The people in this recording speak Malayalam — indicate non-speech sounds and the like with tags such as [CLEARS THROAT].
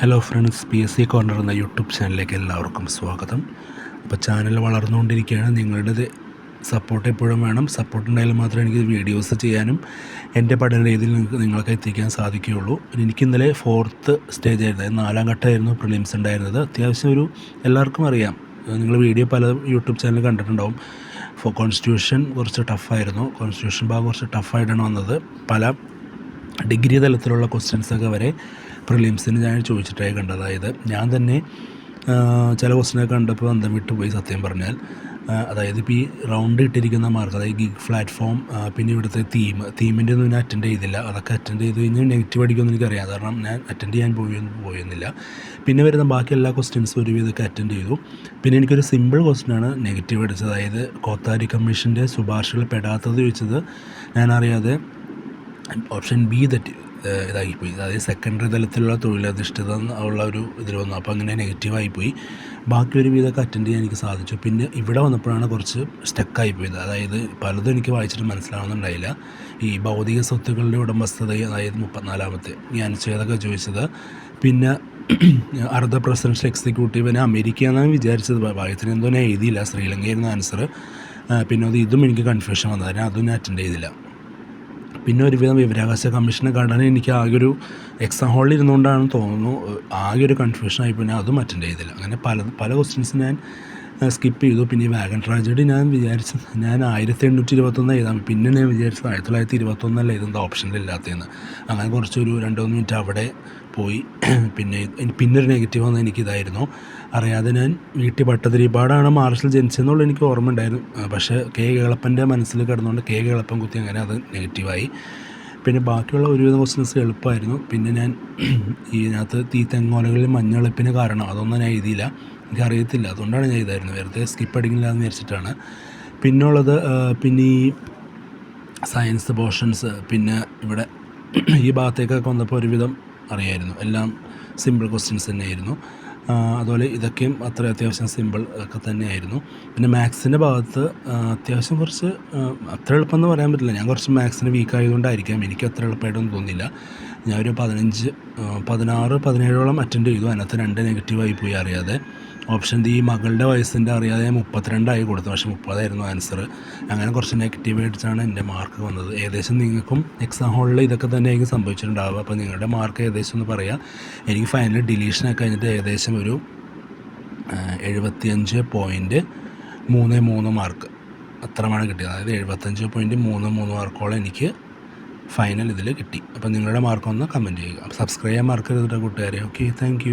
Hello friends P S C corner എന്ന യൂട്യൂബ് ചാനലിലേക്ക് എല്ലാവർക്കും സ്വാഗതം. അപ്പോൾ ചാനൽ വളർന്നുകൊണ്ടിരിക്കുകയാണ്. നിങ്ങളുടെ സപ്പോർട്ട് എപ്പോഴും വേണം. സപ്പോർട്ട് ഉണ്ടായാൽ മാത്രമേ എനിക്ക് വീഡിയോസ് ചെയ്യാനും എന്റെ പഠന രീതിയിൽ നിങ്ങൾക്ക് എത്തിക്കാൻ സാധിക്കുകയുള്ളൂ. എനിക്ക് ഇന്നലെ ഫോർത്ത് സ്റ്റേജ് ആയിരുന്നു. നാലാം ഘട്ടമായിരുന്നു പ്രിലിംസ് ഉണ്ടായിരുന്നത്. അത്യാവശ്യം ഒരു എല്ലാവർക്കും അറിയാം. നിങ്ങൾ വീഡിയോ പല യൂട്യൂബ് ചാനൽ കണ്ടിട്ടുണ്ടാവും. ഫോ കോൺസ്റ്റിറ്റ്യൂഷൻ കുറച്ച് ടഫായിരുന്നു കോൺസ്റ്റിറ്റ്യൂഷൻ ഭാഗം കുറച്ച് ടഫായിട്ടാണ് വന്നത്. പല ഡിഗ്രി തലത്തിലുള്ള ക്വസ്റ്റ്യൻസൊക്കെ വരെ പ്രിലിംസിന് ഞാൻ ചോദിച്ചിട്ടായി കണ്ടത്. അതായത് ഞാൻ തന്നെ ചില ക്വസ്റ്റിനൊക്കെ കണ്ടപ്പോൾ അന്തം വിട്ടുപോയി സത്യം പറഞ്ഞാൽ. അതായത് ഇപ്പോൾ ഈ റൗണ്ട് ഇട്ടിരിക്കുന്ന മാർക്ക് അതായത് ഗിഗ് പ്ലാറ്റ്ഫോം പിന്നെ ഇവിടുത്തെ തീം തീമിന്റെ ഒന്നും ഞാൻ അറ്റൻഡ് ചെയ്തില്ല. അതൊക്കെ അറ്റൻഡ് ചെയ്ത് കഴിഞ്ഞാൽ നെഗറ്റീവ് അടിക്കുമെന്ന് എനിക്കറിയാം. കാരണം ഞാൻ അറ്റൻഡ് ചെയ്യാൻ പോയി പോയൊന്നില്ല പിന്നെ വരുന്ന ബാക്കി എല്ലാ ക്വസ്റ്റ്യൻസും ഒരുവിധമൊക്കെ അറ്റൻഡ് ചെയ്തു. പിന്നെ എനിക്കൊരു സിമ്പിൾ ക്വസ്റ്റ്യനാണ് നെഗറ്റീവ് അടിച്ചത്. അതായത് കോത്താരി കമ്മീഷന്റെ ശുപാർശകൾ പെടാത്തത് ചോദിച്ചത്. ഞാനറിയാതെ ഓപ്ഷൻ ബി തെറ്റി ഇതായിപ്പോയി. അതായത് സെക്കൻഡറി തലത്തിലുള്ള തൊഴിലധിഷ്ഠിത ഉള്ള ഒരു ഇതിൽ വന്നു. അപ്പോൾ അങ്ങനെ നെഗറ്റീവായിപ്പോയി ബാക്കി ഒരു വിധമൊക്കെ അറ്റൻഡ് ചെയ്യാൻ എനിക്ക് സാധിച്ചു. പിന്നെ ഇവിടെ വന്നപ്പോഴാണ് കുറച്ച് സ്റ്റക്കായി പോയത് അതായത് പലതും എനിക്ക് വായിച്ചിട്ട് മനസ്സിലാവുന്നുണ്ടായില്ല. ഈ ഭൗതിക സ്വത്തുക്കളുടെ ഉടമസ്ഥത അതായത് മുപ്പത്തിനാലാമത്തെ. ഈ അനുച്ഛേദമൊക്കെ ചോദിച്ചത്. പിന്നെ അർദ്ധ പ്രസിഡൻഷ്യൽ എക്സിക്യൂട്ടീവിനെ അമേരിക്ക എന്നാണ് വിചാരിച്ചത്. വായത്തിന് എന്തോ എഴുതിയില്ല. ശ്രീലങ്കയായിരുന്നു ആൻസർ പിന്നെ അത് ഇതും എനിക്ക് കൺഫ്യൂഷൻ വന്നത് അതും ഞാൻ അറ്റൻഡ് ചെയ്തില്ല. പിന്നെ ഒരുവിധം വിവരാവകാശ കമ്മീഷനെ കാണാൻ എനിക്ക് ആകെ ഒരു എക്സാം ഹാളിൽ ഇരുന്നുകൊണ്ടാണെന്ന് തോന്നുന്നു. ആകെ ഒരു കൺഫ്യൂഷൻ പിന്നെ അതും അറ്റൻഡ് ചെയ്തില്ല. അങ്ങനെ പല പല ക്വസ്റ്റ്യൻസ് ഞാൻ സ്കിപ്പ് ചെയ്തു പിന്നെ ഈ വാഗൺ ട്രാജഡി ഞാൻ വിചാരിച്ചു ഞാൻ ആയിരത്തി എണ്ണൂറ്റി ഇരുപത്തൊന്ന് എഴുതാം. പിന്നെ ഞാൻ വിചാരിച്ചത് ആയിരത്തി തൊള്ളായിരത്തി ഇരുപത്തൊന്നല്ല എഴുതുന്ന ഓപ്ഷനിലില്ലാത്തതെന്ന് അങ്ങനെ കുറച്ചൊരു രണ്ട് മിനിറ്റ് അവിടെ പോയി. [CLEARS THROAT] പിന്നെ പിന്നൊരു നെഗറ്റീവ് വന്നത് എനിക്കിതായിരുന്നു. അറിയാതെ ഞാൻ വീട്ടിൽ പട്ടതിരിപ്പാടാണ് മാർഷൽ ജനിച്ചതെന്നുള്ള എനിക്ക് ഓർമ്മ ഉണ്ടായിരുന്നു പക്ഷേ കെ കേളപ്പന്റെ മനസ്സിൽ കിടന്നുകൊണ്ട് കെ കേളപ്പൻ കുത്തി അങ്ങനെ അത് നെഗറ്റീവായി പിന്നെ ബാക്കിയുള്ള ഒരുവിധം ക്വസ്റ്റ്യൻസ് എളുപ്പമായിരുന്നു. പിന്നെ ഞാൻ [CLEARS THROAT] ഇതിനകത്ത് തീ തെങ്ങോലകളിൽ മഞ്ഞളിപ്പിന് കാരണം അതൊന്നും ഞാൻ എഴുതിയില്ല. എനിക്ക് അറിയത്തില്ല അതുകൊണ്ടാണ് ഞാൻ ഇതായിരുന്നു. വെറുതെ സ്കിപ്പ് അടിക്കില്ല എന്ന് വിചാരിച്ചിട്ടാണ് പിന്നുള്ളത് പിന്നെ ഈ സയൻസ് പോർഷൻസ് പിന്നെ ഇവിടെ ഈ ഭാഗത്തേക്കൊക്കെ വന്നപ്പോൾ ഒരുവിധം അറിയായിരുന്നു. എല്ലാം സിമ്പിൾ ക്വസ്റ്റ്യൻസ് തന്നെയായിരുന്നു. അതുപോലെ ഇതൊക്കെയും അത്ര അത്യാവശ്യം സിമ്പിൾ ഒക്കെ തന്നെയായിരുന്നു. പിന്നെ മാത്സിന്റെ ഭാഗത്ത് അത്യാവശ്യം കുറച്ച് അത്ര എളുപ്പമെന്ന് പറയാൻ പറ്റില്ല. ഞാൻ കുറച്ച് മാത്സിന് വീക്ക് ആയതുകൊണ്ടായിരിക്കാം. എനിക്ക് അത്ര എളുപ്പമായിട്ടൊന്നും തോന്നിയില്ല. ഞാനൊരു പതിനഞ്ച് പതിനാറ് പതിനേഴോളം അറ്റൻഡ് ചെയ്തു. അതിനകത്ത് രണ്ട് നെഗറ്റീവായി പോയി അറിയാതെ. ഓപ്ഷൻ ഡി മകളുടെ വയസ്സിന്റെ അറിയാതെ ഞാൻ മുപ്പത്തിരണ്ടായി കൊടുത്തു. പക്ഷേ മുപ്പതായിരുന്നു ആൻസർ അങ്ങനെ കുറച്ച് നെഗറ്റീവ് ആയിട്ടാണ് എന്റെ മാർക്ക് വന്നത്. ഏകദേശം നിങ്ങൾക്കും എക്സാം ഹോളിൽ ഇതൊക്കെ തന്നെ ആയിരിക്കും സംഭവിച്ചിട്ടുണ്ടാവുക. അപ്പോൾ നിങ്ങളുടെ മാർക്ക് ഏകദേശം ഒന്ന് പറയാം. എനിക്ക് ഫൈനൽ ഡിലീഷനൊക്കെ കഴിഞ്ഞിട്ട് ഏകദേശം ഒരു എഴുപത്തിയഞ്ച് പോയിന്റ് മൂന്ന് മൂന്ന് മാർക്ക് അത്രമാണ് കിട്ടിയത്. അതായത് എഴുപത്തഞ്ച് പോയിന്റ് മൂന്ന് മൂന്ന് മാർക്കോളം എനിക്ക് ഫൈനൽ ഇതിൽ കിട്ടി. അപ്പോൾ നിങ്ങളുടെ മാർക്കൊന്ന് കമന്റ് ചെയ്യുക. സബ്സ്ക്രൈബ് ചെയ്യാൻ കേട്ടോ കൂട്ടുകാരെ. Okay thank